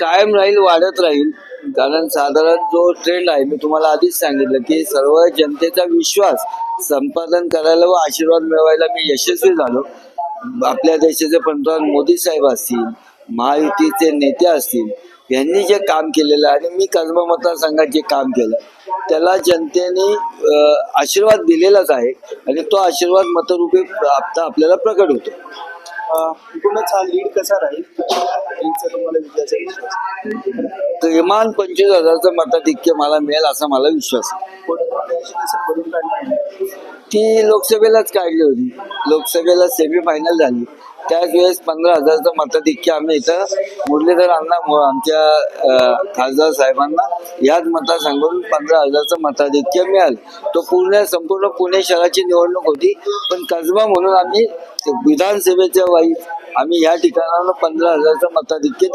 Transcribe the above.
कायम राहील वाढत राहील. कारण साधारण जो ट्रेंड आहे मी तुम्हाला आधीच सांगितलं की सर्व जनतेचा विश्वास संपादन करायला व आशीर्वाद मिळवायला मी यशस्वी झालो. आपल्या देशाचे पंतप्रधान मोदी साहेब असतील महायुतीचे नेते असतील यांनी जे काम केलेलं आहे आणि मी कसबा मतदारसंघात जे काम केलं त्याला जनतेने आशीर्वाद दिलेलाच आहे आणि तो आशीर्वाद मतरूपी आता आपल्याला प्रकट होतो. एकूणच हा लीड कसा राहील? किमान पंचवीस हजारचं मताधिक्य मला मिळेल असा मला विश्वास ती लोकसभेलाच काढली होती. लोकसभेला सेमी फायनल झाली. त्याच वेळेस पंधरा हजारचं मताधिक्य आम्ही इथं मुरलीधर अण्णा आमच्या खासदार साहेबांना याच मतदारसंघातून पंधरा हजारचं मताधिक्य मिळालं. तो पूर्ण संपूर्ण पुणे शहराची निवडणूक होती. पण कसबा म्हणून आम्ही विधानसभेच्या वाईज आम्ही या ठिकाणानं पंधरा हजारचं मताधिक्य